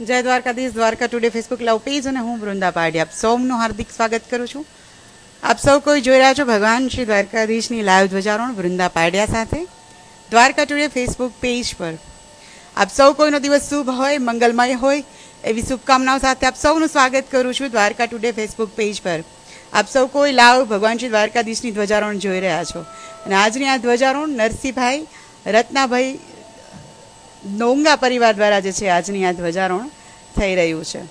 જય Dwarkadhish, Dwarka today Facebook love page અને હું વૃંદા પાડી આપ સૌનું હાર્દિક સ્વાગત કરું છું. આપ સૌ કોઈ જોઈ રહ્યા છો ભગવાન શ્રી દ્વારકાધીશની લાઈવ ધ્વજારોહણ વૃંદા પાડ્યા સાથે. દ્વારકા ટુડે ફેસબુક પેજ પર. આપ સૌ કોઈનો દિવસ શુભ હોય, મંગલમય હોય, એવી શુભકામનાઓ સાથે આપ સૌનું સ્વાગત કરું છું દ્વારકા ટુડે ફેસબુક પેજ પર. આપ સૌ કોઈ લાવ ભગવાન શ્રી દ્વારકાધીશની ધ્વજારોહણ જોઈ રહ્યા છો. અને આજની આ ધ્વજારોહણ નરસિંહભાઈ, રત્નાભાઈ ડોંગા પરિવાર દ્વારા જે છે આજની આ ધ્વજારોહણ થઈ રહ્યું છે.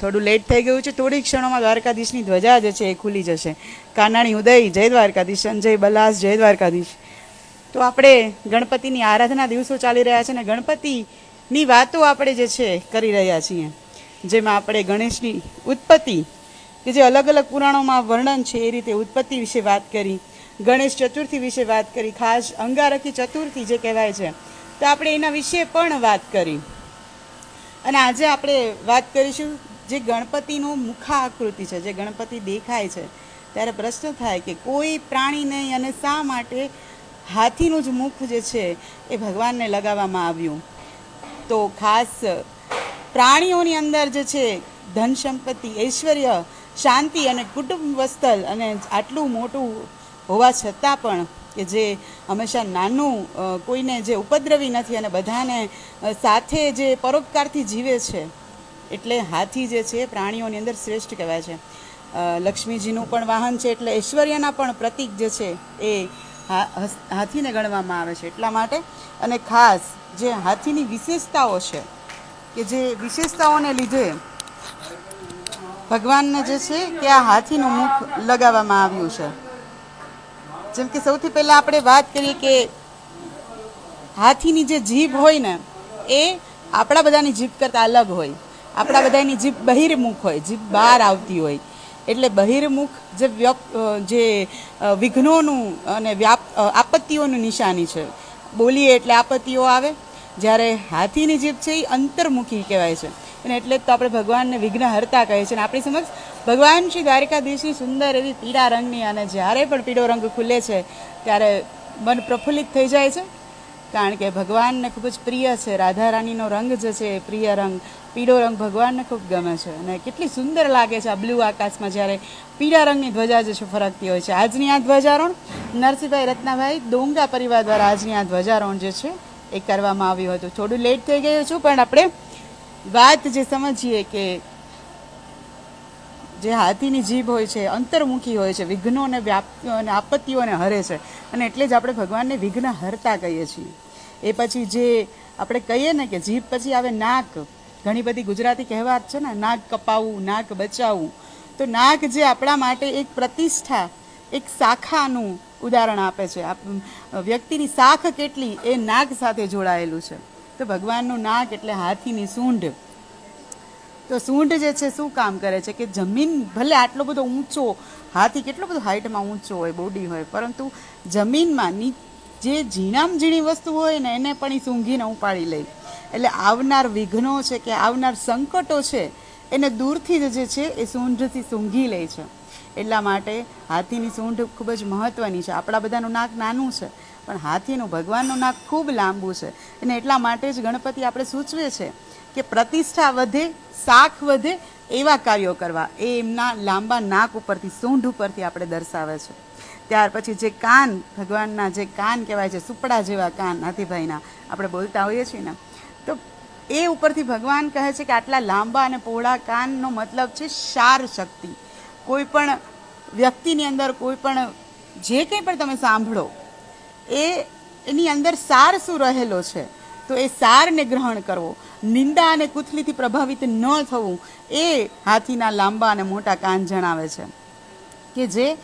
થોડું લેટ થઈ ગયું છે, થોડી ક્ષણોમાં દ્વારકાધીશની ધ્વજા જે છે એ ખુલી જશે. કાનાણી ઉદય, જય દ્વારકાધીશ, સંજય બલાસ, જય દ્વારકાધીશ. તો આપણે ગણપતિની આરાધના દિવસો ચાલી રહ્યા છે અને ગણપતિની વાતો આપણે જે છે કરી રહ્યા છીએ. જેમાં આપણે ગણેશની ઉત્પત્તિ, કે જે અલગ અલગ પુરાણોમાં વર્ણન છે એ રીતે ઉત્પત્તિ વિશે વાત કરી, ગણેશ ચતુર્થી વિશે વાત કરી, ખાસ અંગારકી ચતુર્થી જે કહેવાય છે તો આપણે એના વિશે પણ વાત કરી. અને આજે આપણે વાત કરીશું જે ગણપતિનું મુખાકૃતિ છે, જે ગણપતિ દેખાય છે, ત્યારે પ્રશ્ન થાય કે કોઈ પ્રાણી નહીં અને શા માટે હાથીનું જ મુખ જે છે એ ભગવાનને લગાવવામાં આવ્યું? તો ખાસ પ્રાણીઓની અંદર જે છે, ધન સંપત્તિ, ઐશ્વર્ય, શાંતિ અને કુટુંબ વસ્તલ અને આટલું મોટું હોવા છતાં પણ કે જે હંમેશા નાનું કોઈને જે ઉપદ્રવી નથી અને બધાને સાથે જે પરોપકારથી જીવે છે, એટલે હાથી જે છે પ્રાણીઓની અંદર શ્રેષ્ઠ કહેવાય છે. લક્ષ્મીજીનું પણ વાહન છે એટલે ઐશ્વર્યના પણ પ્રતીક જે છે એ હાથીને ગણવામાં આવે છે એટલા માટે. અને ખાસ જે હાથીની વિશેષતાઓ છે, કે જે વિશેષતાઓને લીધે ભગવાનને જે છે કે આ હાથીનું મુખ લગાવવામાં આવ્યું છે. જેમ કે સૌથી પહેલાં આપણે વાત કરીએ કે હાથીની જે જીભ હોય ને, એ આપણા બધાની જીભ કરતાં અલગ હોય. આપણા બધાની જીભ બહિર્મુખ હોય, જીભ બહાર આવતી હોય. એટલે બહિર્મુખ જે જે વિઘ્નોનું અને વ્યાપ આપત્તિઓનું નિશાની છે. બોલીએ એટલે આપત્તિઓ આવે. જ્યારે હાથીની જીભ છે એ અંતર્મુખી કહેવાય છે. અને એટલે જ તો આપણે ભગવાનને વિઘ્નહર્તા કહે છે. અને આપણી સમક્ષ ભગવાન શ્રી દ્વારિકાધીશની સુંદર એવી પીળા રંગની અને જ્યારે પણ પીળો રંગ ખુલે છે, ત્યારે મન પ્રફુલ્લિત થઈ જાય છે. કારણ કે ભગવાનને ખૂબ જ પ્રિય છે. રાધા રાણીનો રંગ જે છે, એ પ્રિય રંગ, પીળો રંગ ભગવાનને ખૂબ ગમે છે. અને કેટલી સુંદર લાગે છે આ બ્લુ આકાશમાં જ્યારે પીળા રંગની ધ્વજા જે છે ફરકતી હોય છે. આજની આ ધ્વજારોહણ નરસિંહભાઈ રત્નાભાઈ ડોંગા પરિવાર દ્વારા આજની આ ધ્વજારોહણ જે છે, એ કરવામાં આવ્યું હતું. થોડું લેટ થઈ ગયું છું, પણ આપણે વાત જે સમજીએ કે જે હાથીની જીભ હોય છે, અંતર્મુખી હોય છે, વિઘ્નો અને વ્યાપ, અને આપત્તિઓને હરે છે. અને એટલે જ આપણે ભગવાનને વિઘ્ન હરતા કહીએ છીએ. એ પછી જે આપણે કહીએ ને કે જીભ પછી આવે નાક. ઘણી બધી ગુજરાતી કહેવાત છે ને, નાક કપાવવું, નાક બચાવવું. તો નાક જે આપણા માટે એક પ્રતિષ્ઠા, એક શાખાનું ઉદાહરણ આપે છે. વ્યક્તિની શાખ કેટલી, એ નાક સાથે જોડાયેલું છે. તો ભગવાનનું નાક એટલે હાથીની સૂંઢ. તો સૂંઢ જે છે, શું કામ કરે છે કે જમીન ભલે આટલો બધો ઊંચો, હાથી કેટલો બધો હાઇટમાં ઊંચો હોય બોડી હોય, પરંતુ જમીનમાં જે ઝીણામ ઝીણી વસ્તુ હોય ને એને પણ એ સૂંઘીને ઉપાડી લે. એટલે આવનાર વિઘ્નો છે કે આવનાર સંકટો છે, એને દૂરથી જ જે છે, એ સૂંઢથી સૂંઘી લે છે. એટલા માટે હાથીની સૂંઢ ખૂબ જ મહત્ત્વની છે. આપણા બધાનું નાક નાનું છે. પણ હાથીનું ભગવાનનું નાક ખૂબ લાંબુ છે. અને એટલા માટે જ ગણપતિ આપણે સૂચવે છે કે પ્રતિષ્ઠા વધે શાખ વધે, એવા કાર્યો કરવા. એ એમના લાંબા નાક ઉપરથી, સૂંઢ ઉપરથી આપણે દર્શાવે છે. ત્યાર પછી જે કાન, ભગવાનના જે કાન કહેવાય છે, સુપડા જેવા કાન હાથીભાઈના, આપણે બોલતા હોઈએ છીએ ને. તો એ ઉપરથી ભગવાન કહે છે કે આટલા લાંબા અને પહોળા કાનનો મતલબ છે શાર શક્તિ. કોઈ પણ વ્યક્તિની અંદર કોઈ પણ, જે કંઈ પણ તમે સાંભળો એ એની અંદર સાર શું રહેલો છે? તો એ સારને ગ્રહણ કરવો. નિંદા અને કુથલીથી પ્રભાવિત ન થવું એ હાથીના લાંબા અને મોટા કાન જણાવે છે. કે જે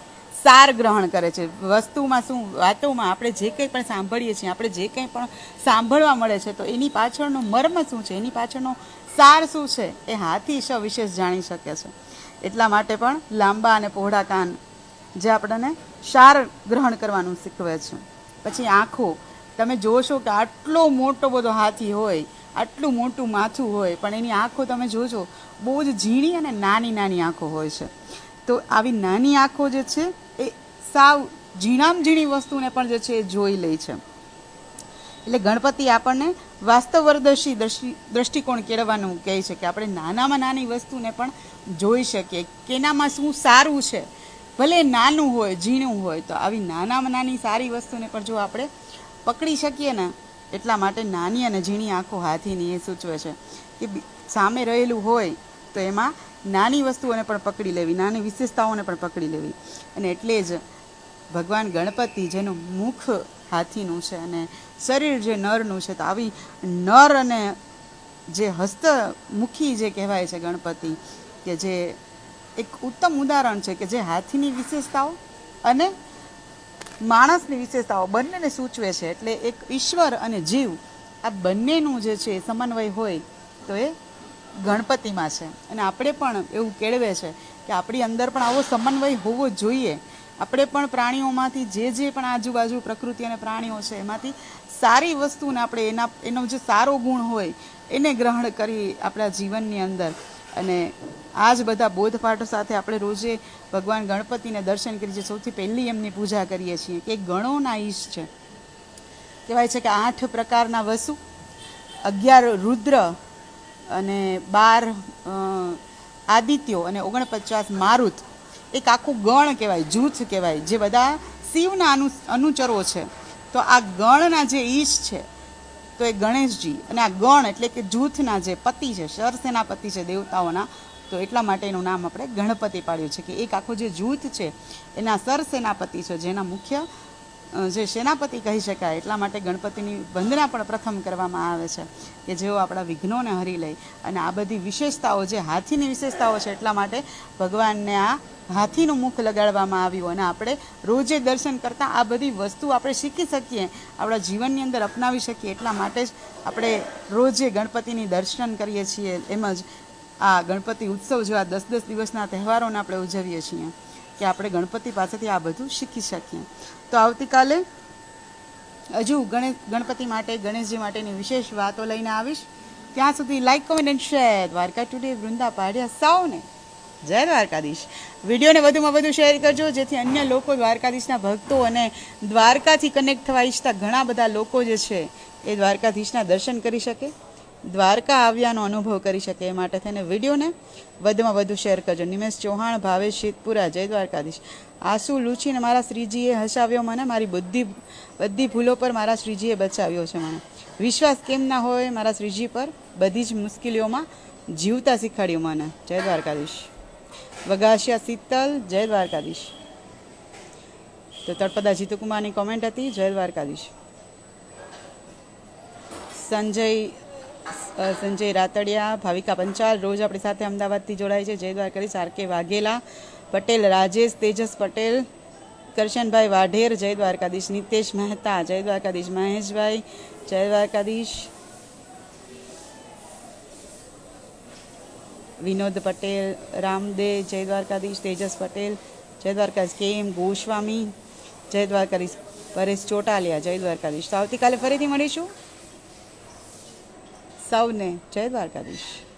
સાર ગ્રહણ કરે છે. વસ્તુમાં શું, વાતોમાં આપણે જે કંઈ પણ સાંભળીએ છીએ, આપણે જે કંઈ પણ સાંભળવા મળે છે, તો એની પાછળનો મર્મ શું છે? એની પાછળનો સાર શું છે? એ હાથી સવિશેષ જાણી શકે છે. એટલા માટે પણ લાંબા અને પહોળા કાન જે આપણને સાર ગ્રહણ કરવાનું શીખવે છે. પછી આંખો. તમે જોશો કે આટલો મોટો બધો હાથી હોય, આટલું મોટું માથું હોય, પણ એની આંખો તમે જોજો, બહુ જ ઝીણી અને નાની નાની આંખો હોય છે. તો આવી નાની આંખો જે છે, એ સાવ ઝીણામ ઝીણી વસ્તુને પણ જે છે એ જોઈ લે છે. એટલે ગણપતિ આપણને વાસ્તવદર્શી દ્રષ્ટિ દ્રષ્ટિકોણ કેળવવાનું કહે છે કે આપણે નાનામાં નાની વસ્તુને પણ જોઈ શકીએ કેનામાં શું સારું છે ભલે નાનું હોય, ઝીણું હોય, તો આવી નાનામાં નાની સારી વસ્તુને પણ જો આપણે પકડી શકીએ ને, એટલા માટે નાની અને ઝીણી આંખો હાથીની એ સૂચવે છે કે સામે રહેલું હોય, તો એમાં નાની વસ્તુઓને પણ પકડી લેવી, નાની વિશેષતાઓને પણ પકડી લેવી. અને એટલે જ ભગવાન ગણપતિ જેનું મુખ હાથીનું છે અને શરીર જે નરનું છે, તો આવી નર અને જે હસ્તમુખી જે કહેવાય છે ગણપતિ, કે જે એક ઉત્તમ ઉદાહરણ છે કે જે હાથીની વિશેષતાઓ અને માણસની વિશેષતાઓ બંનેને સૂચવે છે. એટલે એક ઈશ્વર અને જીવ, આ બંનેનું જે છે સમન્વય હોય તો એ ગણપતિમાં છે. અને આપણે પણ એવું કેળવે છે કે આપણી અંદર પણ આવો સમન્વય હોવો જોઈએ. આપણે પણ પ્રાણીઓમાંથી જે જે પણ આજુબાજુ પ્રકૃતિ અને પ્રાણીઓ છે એમાંથી સારી વસ્તુને આપણે એના, એનો જે સારો ગુણ હોય, એને ગ્રહણ કરી આપણા જીવનની અંદર અને આ જ બધા બોધપાઠો સાથે આપણે રોજે ભગવાન ગણપતિને દર્શન કરી છીએ. સૌથી પહેલી એમની પૂજા કરીએ છીએ કે ગણોના ઈશ છે. કહેવાય છે કે આઠ પ્રકારના વસુ, અગિયાર રુદ્ર અને બાર આદિત્યો અને ઓગણપચાસ મારુત. એક આખું ગણ કહેવાય, જૂથ કહેવાય, જે બધા શિવના અનુ, અનુચરો છે. તો આ ગણના જે ઈશ છે તો એ ગણેશજી અને આ ગણ એટલે કે જૂથના જે પતિ છે, સરસેનાપતિ છે, દેવતાઓના, તો એટલા માટે એનું નામ આપણે ગણપતિ પાડ્યું છે કે એક આખું જે જૂથ છે, એના સરસેનાપતિ છે, જેના મુખ્ય જે સેનાપતિ કહી શકાય, એટલા માટે ગણપતિની વંદના પણ પ્રથમ કરવામાં આવે છે કે જેઓ આપણા વિઘ્નોને હરી લે. અને આ બધી વિશેષતાઓ જે હાથીની વિશેષતાઓ છે, એટલા માટે ભગવાનને આ હાથીનું મુખ લગાડવામાં આવ્યું. અને આપણે રોજે દર્શન કરતાં આ બધી વસ્તુ આપણે શીખી શકીએ, આપણા જીવનની અંદર અપનાવી શકીએ, એટલા માટે જ આપણે રોજે ગણપતિની દર્શન કરીએ છીએ. એમ જ આ ગણપતિ ઉત્સવ જેવા દસ દસ દિવસના તહેવારોને આપણે ઉજવીએ છીએ. કે આપણે ગણપતિ પાસેથી આ બધું શીખી શકીએ. તો આવતીકાલે હજુ ગણેશ, ગણપતિ માટે, ગણેશજી માટેની વિશેષ વાતો લઈને આવીશ. ત્યાં સુધી like comment and share Dwarka today Vrunda પાડ્યા સૌને. જય દ્વારકાધીશ. વિડીયોને વધુમાં વધુ શેર કરજો, જેથી અન્ય લોકો દ્વારકાધીશના ભક્તો અને દ્વારકાથી કનેક્ટ થવા ઈચ્છતા ઘણા બધા લોકો જે છે એ દ્વારકાધીશના દર્શન કરી શકે. દ્વારકા આવ્યાનો અનુભવ કરી શકે એ માટે થઈને વિડીયોને વધુમાં વધુ શેર કરજો. નિમેશ ચૌહાણ, ભાવેશ શીતપુરા, જય દ્વારકાધીશ. આંસુ લૂછીને મારા શ્રીજીએ હસાવ્યો મને, મારી બુદ્ધિ બધી ભૂલો પર મારા શ્રીજીએ બચાવ્યો છે મને. વિશ્વાસ કેમ ના હોય મારા શ્રીજી પર? બધી જ મુશ્કેલીઓમાં જીવતા શીખવાડ્યું મને. જય દ્વારકાધીશ. વગાસિયા શીતલ, જય દ્વારકાધીશ. તો તળપદા જીતુકુમારની કોમેન્ટ હતી, જય દ્વારકાધીશ. સંજય સંજય રાતડિયા, ભાવિકા પંચાલ, રોજ આપણી સાથે અમદાવાદથી જોડાય છે. જય દ્વારકાધીશ આર કે વાઘેલા, પટેલ, રાજેશ તેજસ પટેલ, કરશનભાઈ વાઢેર, જય દ્વારકાધીશ નિતેશ મહેતા, જય દ્વારકાધીશ મહેશભાઈ, જય દ્વારકાધીશ વિનોદ પટેલ, રામદે, જય દ્વારકાધીશ તેજસ પટેલ, જય દ્વારકાધીશ કે એમ ગોસ્વામી, જય દ્વારકાધીશ પરેશ ચોટાલિયા, જય દ્વારકાધીશ. તો આવતીકાલે ફરીથી મળીશું. સૌને જય દ્વારકાધીશ.